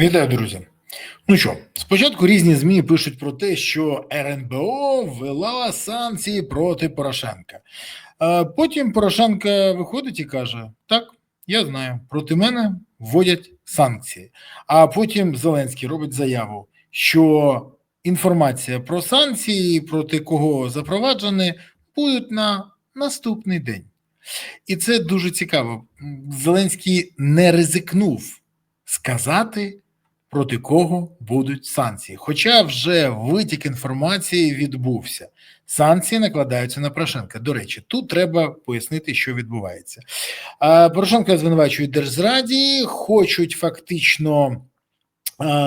Вітаю, друзі. Ну що, спочатку різні ЗМІ пишуть про те, що РНБО ввела санкції проти Порошенка. Потім Порошенко виходить і каже: Так, я знаю, проти мене вводять санкції. А потім Зеленський робить заяву, що інформація про санкції, проти кого запроваджені, будуть на наступний день. І це дуже цікаво. Зеленський не ризикнув сказати, проти кого будуть санкції. Хоча вже витік інформації відбувся. Санкції накладаються на Порошенка. До речі, тут треба пояснити, що відбувається. Порошенка звинувачують держзраді, хочуть фактично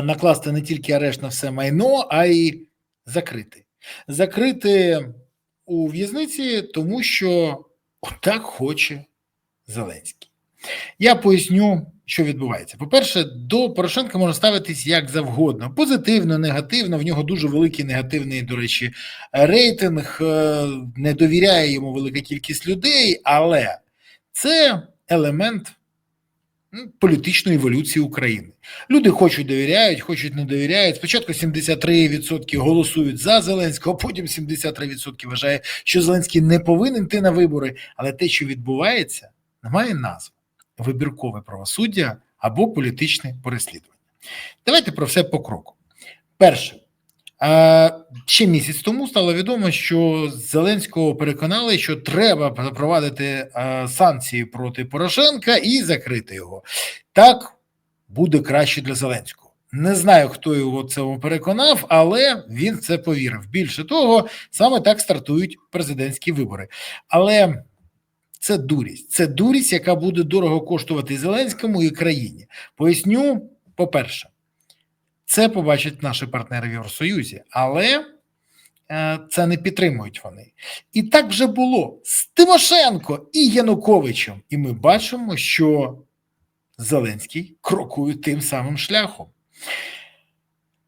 накласти не тільки арешт на все майно, а й закрити. Закрити у в'язниці, тому що так хоче Зеленський. Я поясню, що відбувається. По-перше, до Порошенка можна ставитись як завгодно. Позитивно, негативно. В нього дуже великий негативний, до речі, рейтинг, е, не довіряє йому велика кількість людей, але це елемент ну, політичної еволюції України. Люди хочуть довіряють, хочуть не довіряють. Спочатку 73% голосують за Зеленського, потім 73% вважає, що Зеленський не повинен йти на вибори. Але те, що відбувається, не має назви вибіркове правосуддя або політичне переслідування. Давайте про все по кроку. Перше, ще місяць тому стало відомо, що Зеленського переконали, що треба запровадити санкції проти Порошенка і закрити його. Так буде краще для Зеленського. Не знаю, хто його цьому переконав, але він це повірив. Більше того, саме так стартують президентські вибори. Але це дурість. Це дурість, яка буде дорого коштувати Зеленському і країні. Поясню, по-перше, це побачать наші партнери в Євросоюзі, але е, це не підтримують вони. І так вже було з Тимошенко і Януковичем. І ми бачимо, що Зеленський крокує тим самим шляхом.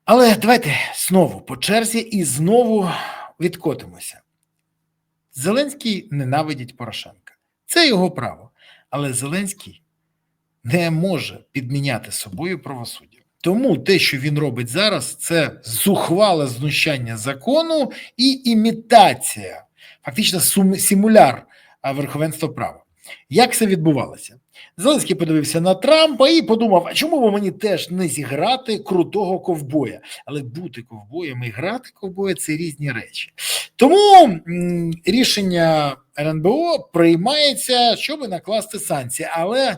Але давайте знову по черзі і знову відкотимося. Зеленський ненавидить Порошенка. Це його право. Але Зеленський не може підміняти собою правосуддя. Тому те, що він робить зараз, це зухвале знущання закону і імітація, фактично симуляр верховенства права. Як це відбувалося? Зеленський подивився на Трампа і подумав: а чому би мені теж не зіграти крутого ковбоя? Але бути ковбоєм і грати ковбоя це різні речі. Тому рішення РНБО приймається, щоб накласти санкції. Але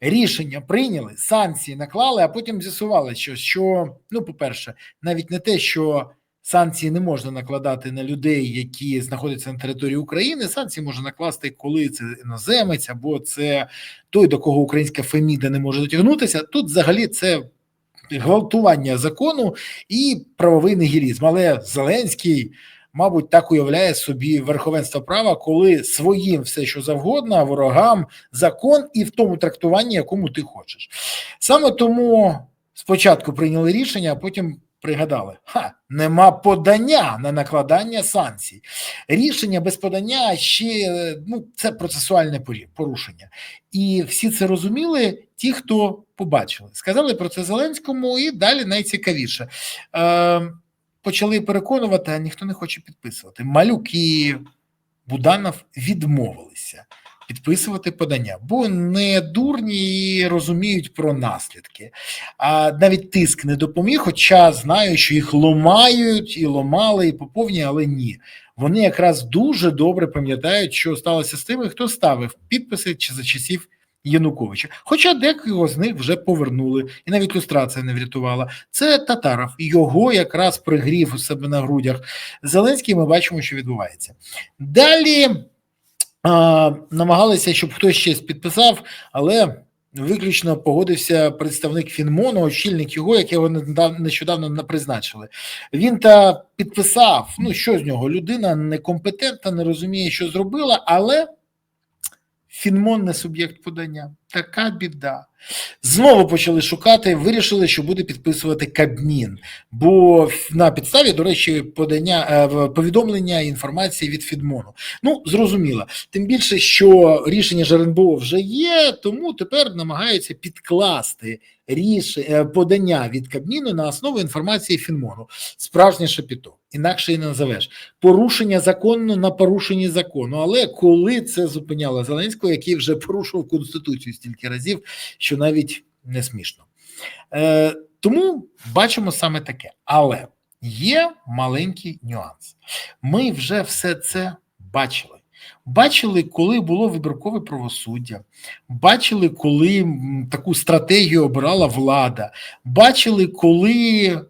рішення прийняли, санкції наклали, а потім з'ясували, що, що ну, по-перше, навіть не те, що. Санкції не можна накладати на людей, які знаходяться на території України. Санкції можна накласти, коли це іноземець або це той, до кого українська феміда не може дотягнутися. Тут взагалі це гвалтування закону і правовий нігілізм. Але Зеленський, мабуть, так уявляє собі верховенство права, коли своїм все, що завгодно, ворогам закон і в тому трактуванні, якому ти хочеш. Саме тому спочатку прийняли рішення, а потім пригадали, ха, нема подання на накладання санкцій. Рішення без подання ще ну, це процесуальне порушення. І всі це розуміли, ті, хто побачили. Сказали про це Зеленському, і далі найцікавіше. Е, Почали переконувати, а ніхто не хоче підписувати. Малюк і Буданов відмовилися підписувати подання, бо не дурні і розуміють про наслідки. А навіть тиск не допоміг, хоча знаю, що їх ломають і ломали, і поповні, але ні. Вони якраз дуже добре пам'ятають, що сталося з тими, хто ставив підписи чи за часів. Януковича, хоча декого з них вже повернули, і навіть люстрація не врятувала. Це Татаров, його якраз пригрів у себе на грудях. Зеленський ми бачимо, що відбувається. Далі намагалися, щоб хтось щось підписав, але виключно погодився представник Фінмону, очільник його, якого нещодавно не призначили. Він та підписав. Ну що з нього? Людина некомпетентна, не розуміє, що зробила, але. Фінмон не суб'єкт подання. Така біда. Знову почали шукати, вирішили, що буде підписувати Кабмін. Бо на підставі, до речі, подання е, повідомлення інформації від Фідмону. Ну, зрозуміло. Тим більше, що рішення ж РНБО вже є, тому тепер намагаються підкласти рішення подання від Кабміну на основу інформації Фінмону. Справжнє шапіто. Інакше і не назовеш. Порушення закону на порушенні закону. Але коли це зупиняло Зеленського, який вже порушував конституцію стільки разів, що навіть не смішно. Е, тому бачимо саме таке. Але є маленький нюанс. Ми вже все це бачили. Бачили, коли було вибіркове правосуддя, бачили, коли таку стратегію обирала влада, бачили, коли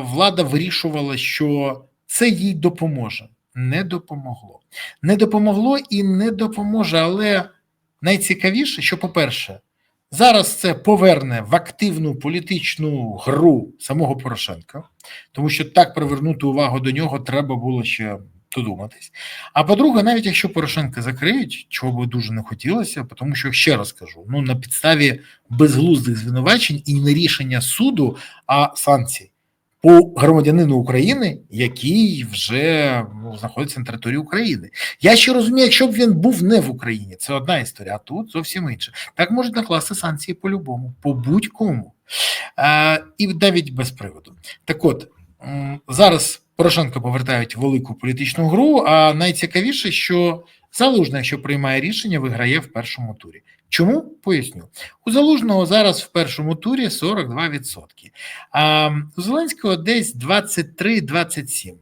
влада вирішувала, що це їй допоможе. Не допомогло. Не допомогло і не допоможе. Але найцікавіше, що, по-перше, зараз це поверне в активну політичну гру самого Порошенка, тому що так привернути увагу до нього треба було ще додуматись. А по-друге, навіть якщо Порошенка закриють, чого би дуже не хотілося, тому що ще раз кажу: ну на підставі безглуздих звинувачень і не рішення суду, а санкцій по громадянину України, який вже ну, знаходиться на території України. Я ще розумію, якщо б він був не в Україні, це одна історія, а тут зовсім інша. Так можуть накласти санкції по-любому, по будь-кому. Е, і навіть без приводу. Так от зараз Порошенко повертають велику політичну гру. А найцікавіше, що Залужний, якщо приймає рішення, виграє в першому турі. Чому поясню? У Залужного зараз в першому турі 42%, а у Зеленського десь 23-27%.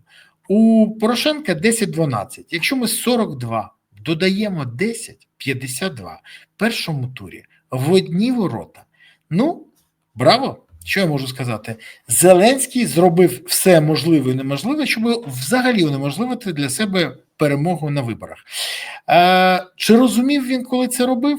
У Порошенка 10-12. Якщо ми 42 додаємо 10, 52 в першому турі в одні ворота. Ну, браво! Що я можу сказати? Зеленський зробив все можливе і неможливе, щоб взагалі унеможливити для себе перемогу на виборах. Е, чи розумів він, коли це робив?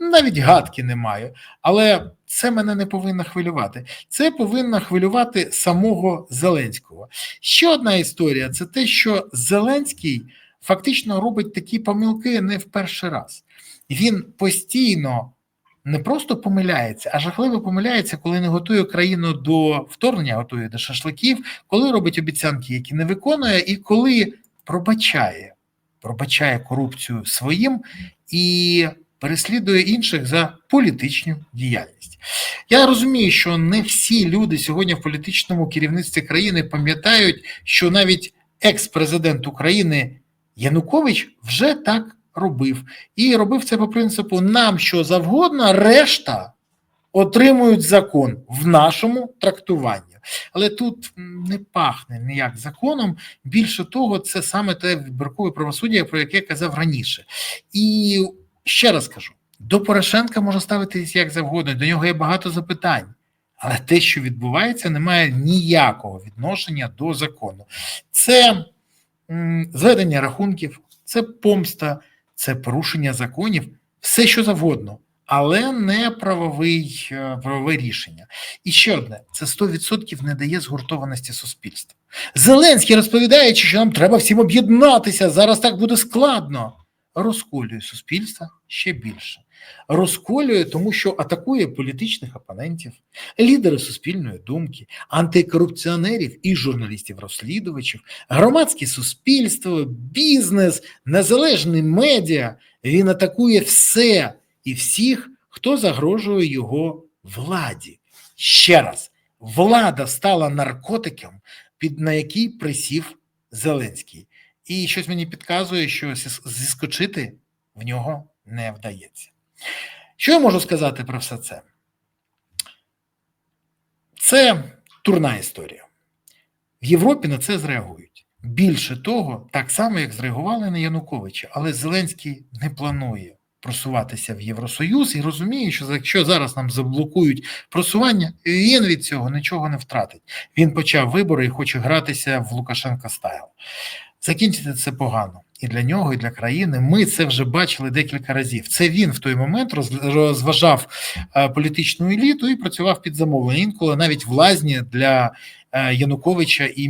Навіть гадки не маю, але це мене не повинно хвилювати. Це повинно хвилювати самого Зеленського. Ще одна історія: це те, що Зеленський фактично робить такі помилки не в перший раз. Він постійно не просто помиляється, а жахливо помиляється, коли не готує країну до вторгнення, готує до шашликів, коли робить обіцянки, які не виконує, і коли пробачає, пробачає корупцію своїм і переслідує інших за політичну діяльність. Я розумію, що не всі люди сьогодні в політичному керівництві країни пам'ятають, що навіть екс-президент України Янукович вже так робив. І робив це по принципу: нам що завгодно, решта отримують закон в нашому трактуванні. Але тут не пахне ніяк законом. Більше того, це саме те вибіркове правосуддя, про яке я казав раніше. І ще раз кажу: до Порошенка може ставитись як завгодно, до нього є багато запитань. Але те, що відбувається, не має ніякого відношення до закону. Це зведення рахунків, це помста, це порушення законів, все що завгодно, але не правовий, е, правове рішення. І ще одне: це 100% не дає згуртованості суспільства. Зеленський розповідаючи, що нам треба всім об'єднатися, зараз так буде складно. Розколює суспільство ще більше. Розколює, тому що атакує політичних опонентів, лідери суспільної думки, антикорупціонерів і журналістів-розслідувачів, громадське суспільство, бізнес, незалежні медіа. Він атакує все і всіх, хто загрожує його владі. Ще раз, влада стала наркотиком, під на який присів Зеленський. І щось мені підказує, що зіскочити в нього не вдається. Що я можу сказати про все це? Це турна історія. В Європі на це зреагують. Більше того, так само, як зреагували на Януковича, але Зеленський не планує просуватися в Євросоюз і розуміє, що якщо зараз нам заблокують просування, він від цього нічого не втратить. Він почав вибори і хоче гратися в Лукашенка стайл. Закінчити це погано і для нього, і для країни. Ми це вже бачили декілька разів. Це він в той момент розважав е, політичну еліту і працював під замовлення. Інколи навіть в лазні для е, Януковича і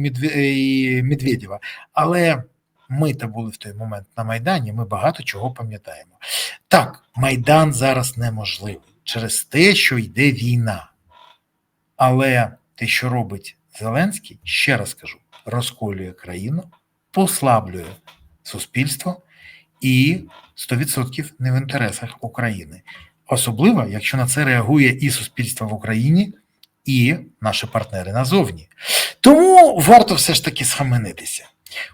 Медведєва. Але Ми та були в той момент на Майдані, ми багато чого пам'ятаємо. Так, Майдан зараз неможливий через те, що йде війна. Але те, що робить Зеленський, ще раз кажу, розколює країну, послаблює суспільство і 100% не в інтересах України. Особливо, якщо на це реагує і суспільство в Україні, і наші партнери назовні. Тому варто все ж таки схаменитися.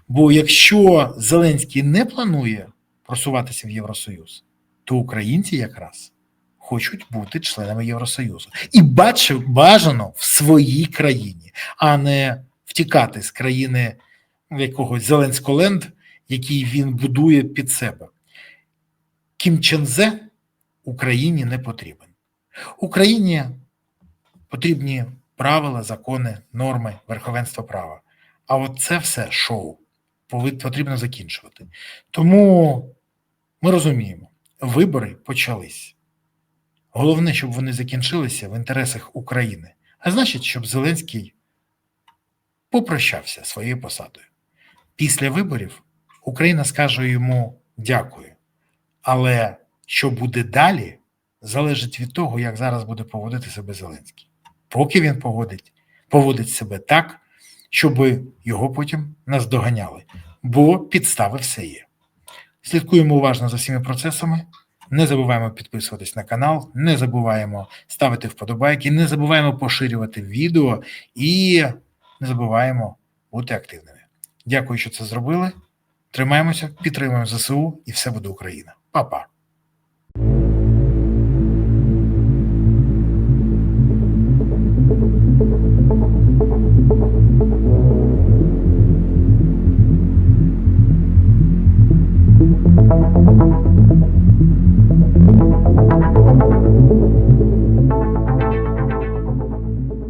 Бо якщо Зеленський не планує просуватися в Євросоюз, то українці якраз хочуть бути членами Євросоюзу і бачив бажано в своїй країні, а не втікати з країни якогось Зеленськоленд, який він будує під себе. Кім Чензе Україні не потрібен. Україні потрібні правила, закони, норми, верховенство права. А от це все шоу потрібно закінчувати. Тому ми розуміємо, вибори почались. Головне, щоб вони закінчилися в інтересах України. А значить, щоб Зеленський попрощався своєю посадою. Після виборів Україна скаже йому дякую. Але що буде далі, залежить від того, як зараз буде поводити себе Зеленський. Поки він поводить, поводить себе так, щоб його потім наздоганяли, бо підстави все є. Слідкуємо уважно за всіма процесами. Не забуваємо підписуватись на канал, не забуваємо ставити вподобайки, не забуваємо поширювати відео і не забуваємо бути активними. Дякую, що це зробили. Тримаємося, підтримуємо ЗСУ і все буде Україна. Па-па.